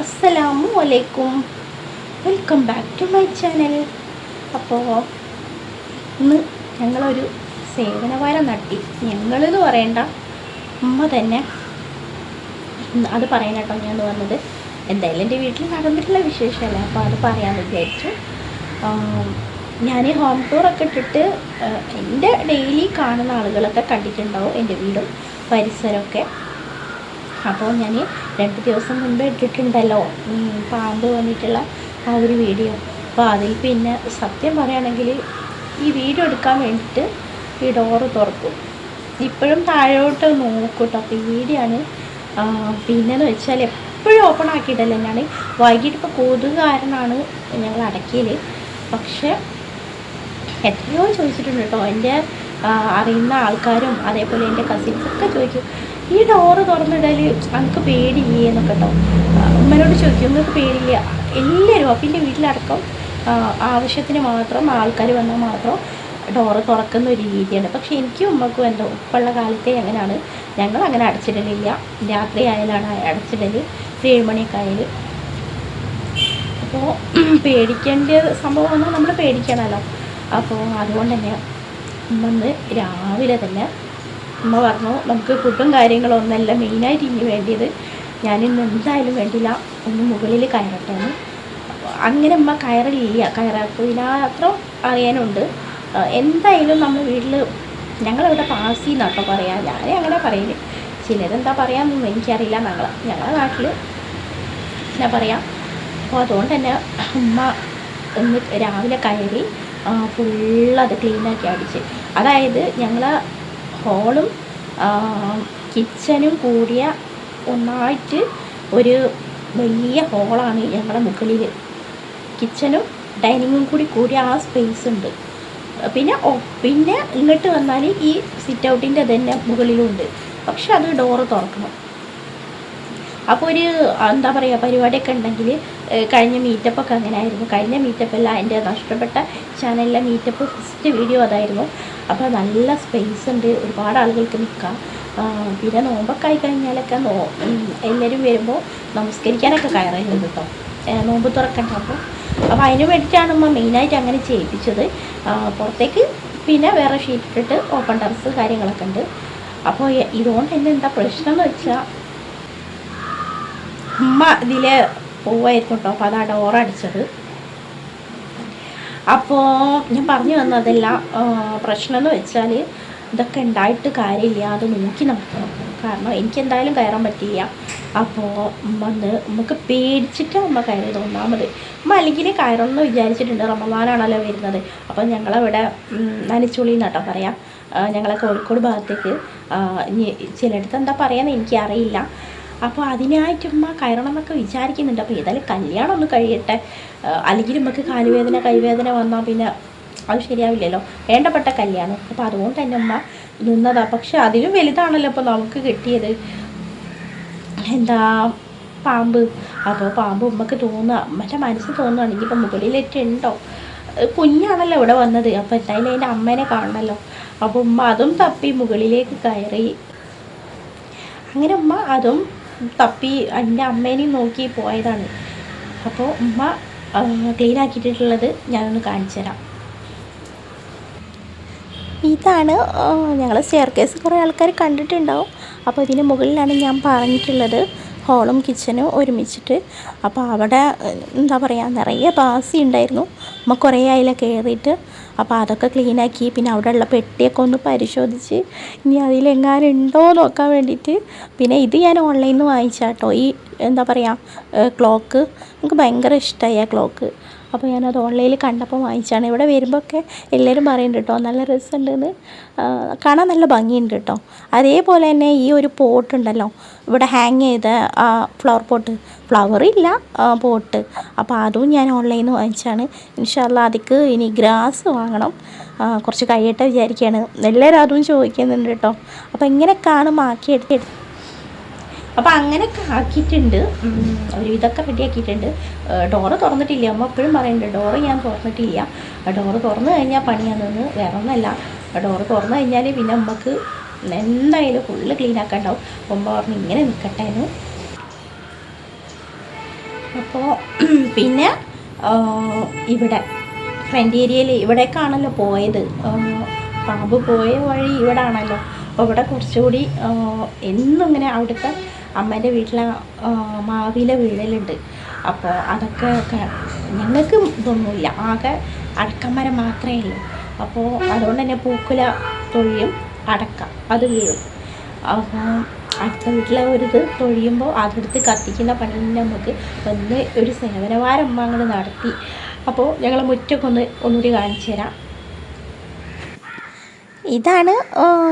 അസ്സലാമു അലൈക്കും welcome back to my channel അപ്പോൾ ഇന്ന് ഞങ്ങളൊരു സേവനവാരം നടത്തി. ഞങ്ങളെന്ന് പറയണ്ട. ഉമ്മ തന്നെ അത് പറയാൻ കേട്ടോ ഞാൻ വന്നത് എന്തായാലും എന്റെ വീട്ടിൽ നടന്നിട്ടുള്ള വിശേഷമല്ലേ? അപ്പോൾ അത് പറയാമെന്ന് വിചാരിച്ചു. ഞാൻ ഈ ഹോം ടൂറൊക്കെ ഇട്ടിട്ട് എന്റെ ഡെയിലി കാണുന്ന ആളുകളൊക്കെ കണ്ടിട്ടുണ്ടാവും എന്റെ വീടും പരിസരമൊക്കെ. അപ്പോൾ ഞാൻ രണ്ട് ദിവസം മുൻപ് ഇട്ടിട്ടുണ്ടല്ലോ പാമ്പ് വന്നിട്ടുള്ള ആ ഒരു വീഡിയോ. അപ്പോൾ അതിൽ പിന്നെ സത്യം പറയുകയാണെങ്കിൽ ഈ വീഡിയോ എടുക്കാൻ വേണ്ടിയിട്ട് ഈ ഡോറ് തുറക്കും. ഇപ്പോഴും താഴോട്ട് നോക്കൂട്ടോ. പേടിയാണ് ആ, പിന്നെയെന്ന് വെച്ചാൽ എപ്പോഴും ഓപ്പൺ ആക്കിയിട്ടല്ല ഞാൻ. വൈകിട്ട് ഇപ്പോൾ കൊതുക് കാരണമാണ് ഞങ്ങൾ അടക്കിയത്. പക്ഷേ എത്രയോ ചോദിച്ചിട്ടുണ്ട് കേട്ടോ. എന്റെ അറിയുന്ന ആൾക്കാരും അതേപോലെ എന്റെ കസിൻസൊക്കെ ചോദിക്കും ഈ ഡോറ് തുറന്നിടൽ നമുക്ക് പേടിയില്ലേ എന്നൊക്കെ കേട്ടോ ഉമ്മനോട് ചോദിക്കും നിങ്ങൾക്ക് പേടിയില്ല എല്ലാവരും അപ്പം എന്റെ വീട്ടിലടക്കം ആവശ്യത്തിന് മാത്രം ആൾക്കാർ വന്നാൽ മാത്രം ഡോറ് തുറക്കുന്ന ഒരു രീതിയാണ്. പക്ഷെ എനിക്കും ഉമ്മക്കും എന്തോ ഇപ്പോഴുള്ള കാലത്തെ അങ്ങനെയാണ് ഞങ്ങൾ അങ്ങനെ അടച്ചിടലില്ല. രാത്രി ആയാലാണ് അടച്ചിടൽ ഒരു ഏഴ് മണിയൊക്കെ ആയാൽ അപ്പോൾ പേടിക്കേണ്ട സംഭവം വന്നാൽ നമ്മൾ പേടിക്കണമല്ലോ അപ്പോൾ അതുകൊണ്ട് തന്നെ ഇന്ന് രാവിലെ തന്നെ ഉമ്മ പറഞ്ഞു നമുക്ക് ഫുഡും കാര്യങ്ങളും ഒന്നല്ല. മെയിനായിട്ട് ഇനി വേണ്ടിയത് ഞാനിന്ന് എന്തായാലും വേണ്ടില്ല. ഒന്ന് മുകളിൽ കയറട്ടെ എന്ന് അങ്ങനെ അമ്മ കയറില്ല. കയറാത്തതിനാത്രം അറിയാനുണ്ട്. എന്തായാലും നമ്മൾ വീട്ടിൽ ഞങ്ങളിവിടെ പാസി എന്നാട്ടോ പറയാം. ഞാൻ അങ്ങനെ പറയില്ല ചിലരെന്താ പറയാമെന്നൊന്നും എനിക്കറിയില്ല. ഞങ്ങൾ ഞങ്ങളുടെ നാട്ടിൽ എന്നാ പറയാം? അപ്പോൾ അതുകൊണ്ട് തന്നെ ഉമ്മ ഒന്ന് രാവിലെ കയറി ഫുള്ളത് ക്ലീനാക്കി അടിച്ച്. അതായത് ഞങ്ങൾ ഹോളും കിച്ചനും കൂടിയ ഒന്നായിട്ട് ഒരു വലിയ ഹോളാണ് ഞങ്ങളുടെ മുകളിൽ കിച്ചനും ഡൈനിങ്ങും കൂടി കൂടിയ ആ സ്പേസ് ഉണ്ട്. പിന്നെ പിന്നെ ഇങ്ങോട്ട് വന്നാൽ ഈ സിറ്റ് ഔട്ടിന്റെ തന്നെ മുകളിലുണ്ട്. പക്ഷെ അത് ഡോറ് തുറക്കണം. അപ്പോൾ ഒരു എന്താ പറയുക പരിപാടിയൊക്കെ ഉണ്ടെങ്കിൽ കഴിഞ്ഞ മീറ്റപ്പൊക്കെ അങ്ങനെ ആയിരുന്നു കഴിഞ്ഞ മീറ്റപ്പല്ല എന്റെ നഷ്ടപ്പെട്ട ചാനലിലെ മീറ്റപ്പ് ഫസ്റ്റ് വീഡിയോ അതായിരുന്നു. അപ്പോൾ നല്ല സ്പേസ് ഉണ്ട് ഒരുപാട് ആളുകൾക്ക് നിൽക്കാം. പിന്നെ നോമ്പൊക്കെ ആയി കഴിഞ്ഞാലൊക്കെ നോ എല്ലാവരും വരുമ്പോൾ നമസ്കരിക്കാനൊക്കെ കയറുന്നത് കേട്ടോ നോമ്പ് തുറക്കണ്ട അപ്പോൾ അപ്പോൾ അതിന് വേണ്ടിയിട്ടാണ് അമ്മ മെയിനായിട്ട് അങ്ങനെ ചെയ്യിപ്പിച്ചത്. പുറത്തേക്ക് പിന്നെ വേറെ ഷീറ്റ് ഇട്ടിട്ട് ഓപ്പൺ ടെറസ് കാര്യങ്ങളൊക്കെ ഉണ്ട്. അപ്പോൾ ഇതുകൊണ്ട് തന്നെ എന്താ പ്രശ്നം എന്ന് വെച്ചാൽ ഉമ്മ ഇതിലെ പോവായിരുന്നു കേട്ടോ അപ്പോൾ അതാണ് ഓറടിച്ചത്. അപ്പോൾ ഞാൻ പറഞ്ഞു വന്നതല്ല പ്രശ്നം എന്ന് വെച്ചാൽ ഇതൊക്കെ ഉണ്ടായിട്ട് കാര്യമില്ല. അത് നോക്കി നടക്കണം. കാരണം എനിക്ക് എന്തായാലും കയറാൻ പറ്റില്ല അപ്പോൾ വന്ന് നമുക്ക് പേടിച്ചിട്ട് അമ്മ കയറിയത്. ഒന്നാമത് അമ്മ അല്ലെങ്കിൽ കയറണം എന്ന് വിചാരിച്ചിട്ടുണ്ട്. റമദാനാണല്ലോ വരുന്നത്. അപ്പോൾ ഞങ്ങളവിടെ നനച്ചുള്ളി എന്നാട്ടോ പറയാം. ഞങ്ങളെ കോഴിക്കോട് ഭാഗത്തേക്ക് ചിലയിടത്ത് എന്താ പറയുക എനിക്കറിയില്ല. അപ്പോൾ അതിനായിട്ട് ഉമ്മ കയറണം എന്നൊക്കെ വിചാരിക്കുന്നുണ്ട്. അപ്പോൾ ഏതായാലും കല്യാണം ഒന്ന് കഴിയട്ടെ. അല്ലെങ്കിൽ നമുക്ക് കാലുവേദന കൈവേദന വന്നാൽ പിന്നെ അത് ശരിയാവില്ലല്ലോ. വേണ്ടപ്പെട്ട കല്യാണം. അപ്പോൾ അതുകൊണ്ട് തന്നെ ഉമ്മ നിന്നതാ. പക്ഷെ അതിലും വലുതാണല്ലോ ഇപ്പോൾ നമുക്ക് കിട്ടിയത്. എന്താ പാമ്പ്. അപ്പോൾ പാമ്പ് ഉമ്മക്ക് തോന്നുക മറ്റേ മനസ്സിൽ തോന്നുകയാണെങ്കിൽ ഇപ്പം മുകളിലേറ്റുണ്ടോ കുഞ്ഞാണല്ലോ ഇവിടെ വന്നത്. അപ്പോൾ എന്തായാലും അതിന്റെ അമ്മേനെ കാണണമല്ലോ അപ്പോൾ ഉമ്മ അതും തപ്പി മുകളിലേക്ക് കയറി. അങ്ങനെ ഉമ്മ അതും തപ്പി എന്റെ അമ്മേനെയും നോക്കി പോയതാണ്. അപ്പോൾ ഉമ്മ ക്ലീൻ ആക്കിയിട്ടുള്ളത് ഞാനൊന്ന് കാണിച്ചു തരാം. ഇതാണ് ഞങ്ങൾ സ്റ്റെയർ കേസ് കുറേ ആൾക്കാർ കണ്ടിട്ടുണ്ടാവും. അപ്പോൾ ഇതിന് മുകളിലാണ് ഞാൻ പറഞ്ഞിട്ടുള്ളത്. ഹോളും കിച്ചനും ഒരുമിച്ചിട്ട്. അപ്പോൾ അവിടെ എന്താ പറയുക നിറയെ ബാസി ഉണ്ടായിരുന്നു നമ്മൾ കുറേ ആയില്ല കയറിയിട്ട് അപ്പോൾ അതൊക്കെ ക്ലീനാക്കി പിന്നെ അവിടെ ഉള്ള പെട്ടിയൊക്കെ ഒന്ന് പരിശോധിച്ച് ഇനി അതിലെങ്ങാനും ഉണ്ടോ നോക്കാൻ വേണ്ടിയിട്ട്. പിന്നെ ഇത് ഞാൻ ഓൺലൈനിൽ നിന്ന് വാങ്ങിച്ചാട്ടോ. ഈ എന്താ പറയുക ക്ലോക്ക് എനിക്ക് ഭയങ്കര ഇഷ്ടമായി ആ ക്ലോക്ക് അപ്പോൾ ഞാനത് ഓൺലൈനിൽ കണ്ടപ്പോൾ വാങ്ങിച്ചാണ്. ഇവിടെ വരുമ്പോൾ ഒക്കെ എല്ലാവരും പറയുന്നുണ്ട് കേട്ടോ നല്ല രസമുണ്ടെന്ന്. കാണാൻ നല്ല ഭംഗിയുണ്ട് കേട്ടോ അതേപോലെ തന്നെ ഈ ഒരു പോട്ടുണ്ടല്ലോ ഇവിടെ ഹാങ് ചെയ്ത ഫ്ലവർ പോട്ട് ഫ്ലവർ ഇല്ല പോട്ട്. അപ്പോൾ അതും ഞാൻ ഓൺലൈനിൽ നിന്ന് വാങ്ങിച്ചാണ് ഇൻഷാല്ല അതിക്ക് ഇനി ഗ്രാസ് വാങ്ങണം. കുറച്ച് കഴിയട്ടെ വിചാരിക്കുകയാണ് എല്ലാവരും അതും ചോദിക്കുന്നുണ്ട് കേട്ടോ അപ്പോൾ ഇങ്ങനെയൊക്കെയാണ് മാക്കിയെടുത്ത് അപ്പോൾ അങ്ങനെയൊക്കെ ആക്കിയിട്ടുണ്ട്. ഒരു ഒരുവിധമൊക്കെ റെഡിയാക്കിയിട്ടുണ്ട് ഡോറ് തുറന്നിട്ടില്ല. അമ്മ എപ്പോഴും പറയുന്നുണ്ട് ഡോറ് ഞാൻ തുറന്നിട്ടില്ല. ഡോറ് തുറന്നു കഴിഞ്ഞാൽ പണിയാണെന്ന് വേറെ ഒന്നല്ല ഡോറ് തുറന്നു കഴിഞ്ഞാൽ പിന്നെ അമ്മയ്ക്ക് എന്തായാലും ഫുള്ള് ക്ലീൻ ആക്കാണ്ടാവും. അമ്മ പറഞ്ഞ് ഇങ്ങനെ നിൽക്കട്ടെ എന്ന്. അപ്പോൾ പിന്നെ ഇവിടെ ഫ്രണ്ട് ഏരിയയിൽ ഇവിടേക്കാണല്ലോ പോയത്. പാമ്പ് പോയ വഴി ഇവിടെ ആണല്ലോ അപ്പോൾ ഇവിടെ കുറച്ചുകൂടി എന്നും ഇങ്ങനെ അവിടുത്തെ അമ്മേന്റെ വീട്ടിലെ മാവിയിലെ വീഴലുണ്ട് അപ്പോൾ അതൊക്കെ ഞങ്ങൾക്ക് ഇതൊന്നുമില്ല. ആകെ അടക്കമരം മാത്രമേ ഉള്ളൂ. അപ്പോൾ അതുകൊണ്ട് തന്നെ പൂക്കുല തൊഴിയും അടക്ക അത് വീഴും. അപ്പോൾ അടുത്ത വീട്ടിലെ ഒരു ഇത് തൊഴിയുമ്പോൾ അതെടുത്ത് കത്തിക്കുന്ന പണി നമുക്ക് ഒന്ന് ഒരു സേവനവാരം അങ്ങോട്ട് നടത്തി. അപ്പോൾ ഞങ്ങൾ മുറ്റക്കൊന്ന് ഒന്ന് ഒന്നുകൂടി കാണിച്ചു തരാം. ഇതാണ്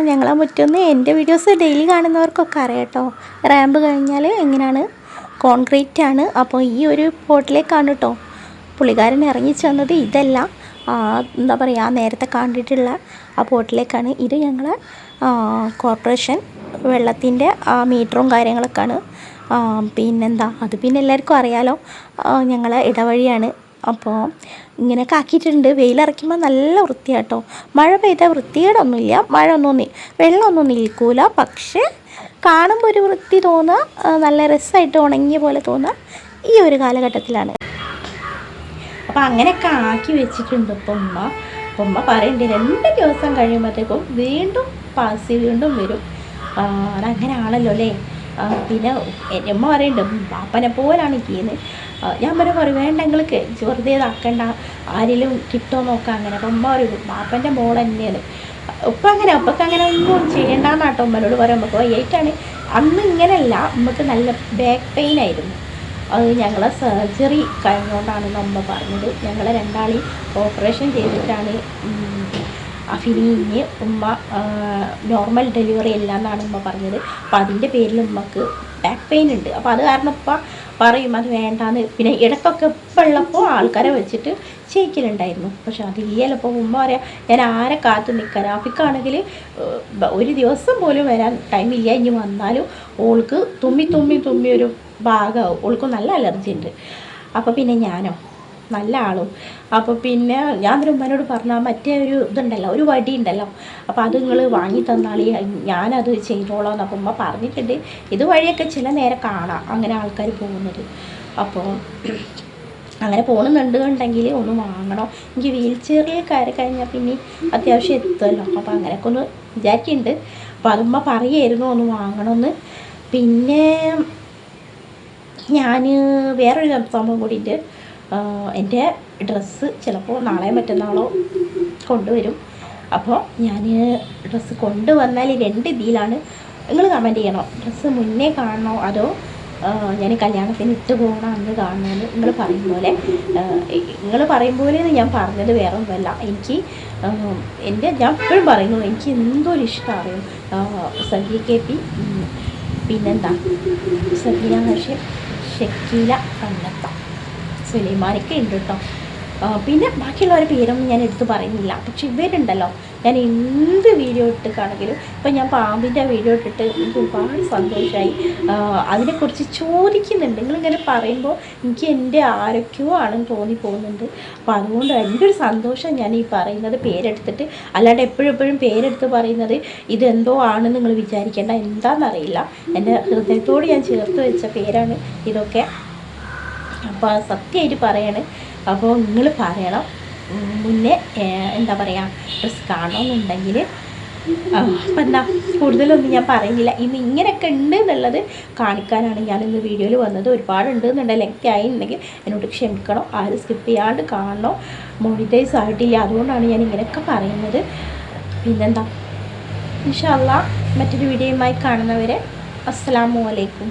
ഞങ്ങളെ മുറ്റൊന്ന് എന്റെ വീഡിയോസ് ഡെയിലി കാണുന്നവർക്കൊക്കെ അറിയാട്ടോ റാമ്പ് കഴിഞ്ഞാൽ എങ്ങനെയാണ്? കോൺക്രീറ്റ് ആണ്. അപ്പോൾ ഈ ഒരു പോട്ടിലേക്കാണ് കേട്ടോ. പുള്ളിക്കാരൻ ഇറങ്ങി ചെന്നത് ഇതല്ല. എന്താ പറയുക നേരത്തെ കണ്ടിട്ടുള്ള ആ പോട്ടിലേക്കാണ്. ഇത് ഞങ്ങളെ കോർപ്പറേഷൻ വെള്ളത്തിന്റെ മീറ്ററും കാര്യങ്ങളൊക്കെയാണ്. പിന്നെന്താ അത് പിന്നെ എല്ലാവർക്കും അറിയാലോ. ഞങ്ങൾ ഇടവഴിയാണ്. അപ്പോൾ ഇങ്ങനെയൊക്കെ ആക്കിയിട്ടുണ്ട്. വെയിലിറക്കുമ്പോൾ നല്ല വൃത്തിയാട്ടോ. മഴ പെയ്താൽ വൃത്തികേടൊന്നുമില്ല. മഴ ഒന്നും വെള്ളമൊന്നും നിൽക്കൂല. പക്ഷേ കാണുമ്പോൾ ഒരു വൃത്തി തോന്നുക നല്ല രസമായിട്ട് ഉണങ്ങിയ പോലെ തോന്നുക ഈ ഒരു കാലഘട്ടത്തിലാണ്. അപ്പോൾ അങ്ങനെയൊക്കെ ആക്കി വെച്ചിട്ടുണ്ട് ഇപ്പം ഉമ്മ ഉമ്മ പറയുന്നുണ്ട് രണ്ട് ദിവസം കഴിയുമ്പോഴത്തേക്കും വീണ്ടും പാസി വീണ്ടും വരും. അതങ്ങനെ ആണല്ലോ അല്ലേ? പിന്നെ എന്റെ അമ്മ പറയുന്നുണ്ട് പാപ്പനെ പോലാണ് കീന്ന് ഞാൻ പറയും പറയും വേണ്ട നിങ്ങൾക്ക് വെറുതെ ഇതാക്കണ്ട ആരെങ്കിലും കിട്ടോ നോക്കാം അങ്ങനെ. അപ്പം അമ്മ പറയും പാപ്പന്റെ മോൾ തന്നെയാണ് ഉപ്പ അങ്ങനെ ഉപ്പക്ക് അങ്ങനെ ഒന്നും ചെയ്യണ്ടെന്നാട്ടോ അമ്മനോട് പറയാം. നമുക്ക് വയ്യായിട്ടാണ്. അന്ന് ഇങ്ങനെയല്ല നമുക്ക് നല്ല ബാക്ക് പെയിൻ ആയിരുന്നു. അത് ഞങ്ങളെ സർജറി കഴിഞ്ഞുകൊണ്ടാണ് അമ്മ പറഞ്ഞത്. ഞങ്ങളെ രണ്ടാളി ഓപ്പറേഷൻ ചെയ്തിട്ടാണ് ഉം, അഫിനിന് ഉമ്മ നോർമൽ ഡെലിവറി അല്ല എന്നാണ് ഉമ്മ പറഞ്ഞത്. അപ്പോൾ അതിന്റെ പേരിൽ ഉമ്മക്ക് ബാക്ക് പെയിൻ ഉണ്ട്. അപ്പോൾ അത് കാരണം ഉപ്പ പറയും അത് വേണ്ടാന്ന്. പിന്നെ ഇടയ്ക്കൊക്കെ ഇപ്പം ഉള്ളപ്പോൾ ആൾക്കാരെ വെച്ചിട്ട് ചെയ്യിക്കലുണ്ടായിരുന്നു പക്ഷെ അതില്ലല്ലോ ഇപ്പോൾ ഉമ്മ പറയാം ഞാൻ ആരെ കാത്തു നിൽക്കാൻ അഫിക്കാണെങ്കിൽ ഒരു ദിവസം പോലും വരാൻ ടൈം ഇല്ല. ഇനി വന്നാലും ഓൾക്ക് തുമ്മി തുമ്മി തുമ്മി ഒരു ഭാഗമാവും. ഓൾക്ക് നല്ല അലർജി ഉണ്ട്. അപ്പോൾ പിന്നെ ഞാനോ നല്ല ആളും. അപ്പോൾ പിന്നെ ഞാൻ അന്നേരം ഉമ്മനോട് പറഞ്ഞാൽ മറ്റേ ഒരു ഇതുണ്ടല്ലോ ഒരു വടി ഉണ്ടല്ലോ അപ്പോൾ അത് നിങ്ങൾ വാങ്ങി തന്നാളി. ഞാനത് ചെയ്തോളാം എന്നപ്പോൾ ഉമ്മ പറഞ്ഞിട്ടുണ്ട്. ഇത് വഴിയൊക്കെ ചില നേരം കാണാം. അങ്ങനെ ആൾക്കാർ പോകുന്നത്. അപ്പോൾ അങ്ങനെ പോകുന്നുണ്ട് ഉണ്ടെങ്കിൽ ഒന്ന് വാങ്ങണം. എനിക്ക് വീൽ ചെയറിൽ കയറി കഴിഞ്ഞാൽ പിന്നെ അത്യാവശ്യം എത്തുമല്ലോ അപ്പോൾ അങ്ങനെയൊക്കെ ഒന്ന് വിചാരിക്കുന്നുണ്ട് അപ്പോൾ അതുമ്മ പറയായിരുന്നു ഒന്ന് വാങ്ങണമെന്ന് പിന്നെ ഞാൻ വേറൊരു സംഭവം കൂടിയിട്ട് എന്റെ ഡ്രസ്സ് ചിലപ്പോൾ നാളെ മറ്റന്നാളോ കൊണ്ടുവരും. അപ്പോൾ ഞാൻ ഡ്രസ്സ് കൊണ്ടുവന്നാൽ രണ്ട് ഇതിലാണ് നിങ്ങൾ കമന്റ് ചെയ്യണോ? ഡ്രസ്സ് മുന്നേ കാണണോ? അതോ ഞാൻ കല്യാണത്തിന് ഇട്ട് പോകണം? അന്ന് കാണണമെന്ന് നിങ്ങൾ പറയും പോലെ നിങ്ങൾ പറയും പോലെ ഞാൻ പറഞ്ഞത് വേറെ ഒന്നുമല്ല. എനിക്ക് എന്റെ ഞാൻ എപ്പോഴും പറയുന്നു എനിക്ക് എന്തോ ഇഷ്ടമാണ് സജി കെ പി പിന്നെന്താ? സബീന ഹഷീം ഷക്കീല കണ്ണത്ത സുലൈമാനൊക്കെ ഉണ്ട് കേട്ടോ പിന്നെ ബാക്കിയുള്ളവരുടെ പേരൊന്നും ഞാൻ എടുത്ത് പറയുന്നില്ല. പക്ഷെ ഇവരുണ്ടല്ലോ. ഞാൻ എന്ത് വീഡിയോ ഇട്ടിട്ടാണെങ്കിലും ഇപ്പം ഞാൻ പാമ്പിന്റെ വീഡിയോ ഇട്ടിട്ട് എനിക്ക് ഒരുപാട് സന്തോഷമായി അതിനെക്കുറിച്ച് ചോദിക്കുന്നുണ്ട്. നിങ്ങളിങ്ങനെ പറയുമ്പോൾ എനിക്ക് എന്റെ ആരൊക്കെയോ ആണെന്ന് തോന്നി പോകുന്നുണ്ട് അപ്പോൾ അതുകൊണ്ട് എന്റെ ഒരു സന്തോഷം ഞാൻ ഈ പറയുന്നത് പേരെടുത്തിട്ട് അല്ലാണ്ട് എപ്പോഴെപ്പോഴും എപ്പോഴും പേരെടുത്ത് പറയുന്നത് ഇതെന്തോ ആണെന്ന് നിങ്ങൾ വിചാരിക്കേണ്ട. എന്താണെന്നറിയില്ല എന്റെ ഹൃദയത്തോട് ഞാൻ ചേർത്ത് വെച്ച പേരാണ് ഇതൊക്കെ. അപ്പോൾ സത്യമായിട്ട് പറയാണ്. അപ്പോൾ നിങ്ങൾ പറയണം. മുന്നേ എന്താ പറയുക ഡ്രസ്സ് കാണണമെന്നുണ്ടെങ്കിൽ അപ്പം എന്താ കൂടുതലൊന്നും ഞാൻ പറയുന്നില്ല. ഇന്ന് ഇങ്ങനെയൊക്കെ ഉണ്ട് എന്നുള്ളത് കാണിക്കാനാണ് ഞാൻ ഇന്ന് വീഡിയോയിൽ വന്നത്. ഒരുപാടുണ്ട് എന്നുണ്ടെങ്കിൽ ലെങ്ത് ഉണ്ടെങ്കിൽ എന്നോട് ക്ഷമിക്കണം. ആരും സ്കിപ്പ് ചെയ്യാണ്ട് കാണണം. മോണിറ്റൈസ് ആയിട്ടില്ല. അതുകൊണ്ടാണ് ഞാൻ ഇങ്ങനെയൊക്കെ പറയുന്നത്. പിന്നെന്താ? ഇൻഷാല്ല മറ്റൊരു വീഡിയോയുമായി കാണുന്നവരെ അസ്സലാമു അലൈക്കും.